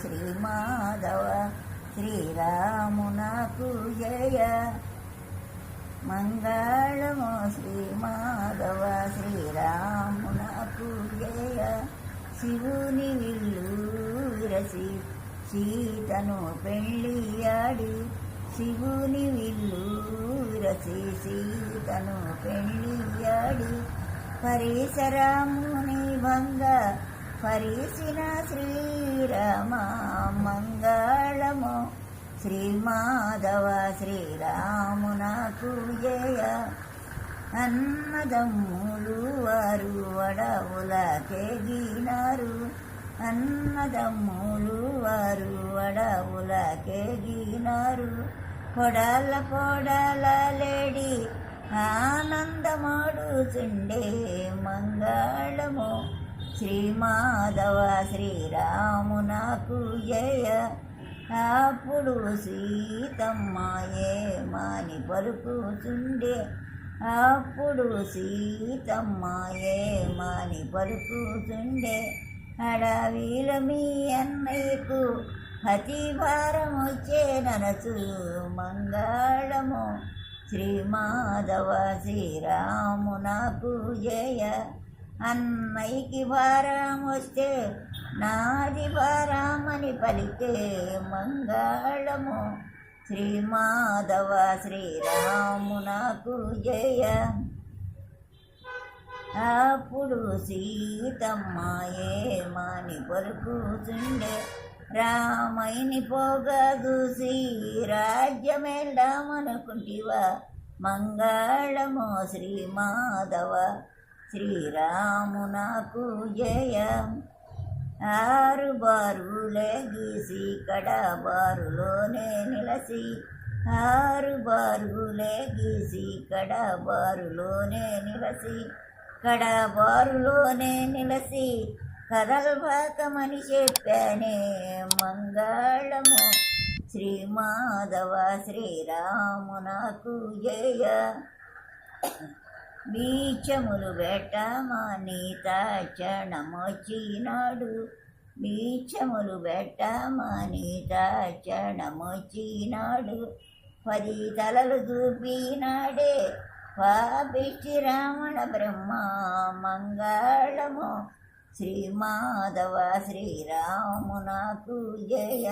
శ్రీ మాధవ శ్రీరామునకు జయ. మంగళము శ్రీ మాధవ శ్రీరామునకు జయ. శివుని విల్లు విరసి సీతను పెళ్ళియాడి శివుని విల్లు విరసి సీతను పెళ్ళియాడి పరిసరాముని భంగ పరిసిన శ్రీ మంగళము శ్రీ మాధవ శ్రీరామునకు జయ అన్నదమ్ములు వారు వడవులకెగినారు అన్నదమ్ములు వారు వడవులకెగినారు కొడాల కొడాల లేడి ఆనందమాడుచుండే మంగళము. శ్రీ మాధవ శ్రీరామునకు జయ. అప్పుడు సీతమ్మ ఏమని పలుకుచుండే అప్పుడు సీతమ్మ ఏమని పలుకుచుండే అడవిల మీ అన్నయ్యకు అతి భారం వచ్చే మంగళము. శ్రీ మాధవ శ్రీరామునకు జయ. అన్నయ్యకి భారం వస్తే నాది భారమని పలికే మంగళము. శ్రీ మాధవ శ్రీరామునకు జయ. అప్పుడు సీతమ్మ ఏమని పలుకుతుండే? రామయ్యని పోగా చూసి రాజ్యమెల్దామనుకుంటివా మంగళము శ్రీ మాధవ శ్రీరామునకు జయం. ఆరు బారులే గీసి కడబారులోనే నిలసి ఆరు బారులే గీసి కడబారులోనే నిలసి కడబారులోనే నిలసి నిలసి కదల్వాకమని చెప్పానే మంగళము. శ్రీ మాధవ శ్రీరామునకు జయ. బీచములు మా నీత చణమొచ్చినాడు బీచములు మా నీత చణమొచ్చినాడు పది తలలు చూపినాడే పాపిష్టి రావణ బ్రహ్మ మంగళము. శ్రీ మాధవ శ్రీరామునకు జయ.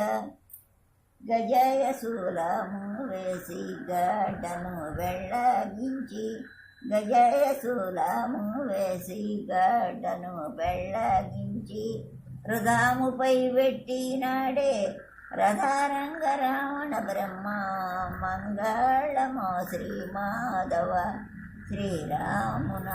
గజయ శూలము వేసి గడ్డను వెళ్ళగించి గజయశూలము వేసి గడ్డను వెళ్ళగించి రథాముపై పెట్టినాడే రథారంగ రావణ బ్రహ్మ మంగళమో శ్రీ మాధవ శ్రీరామున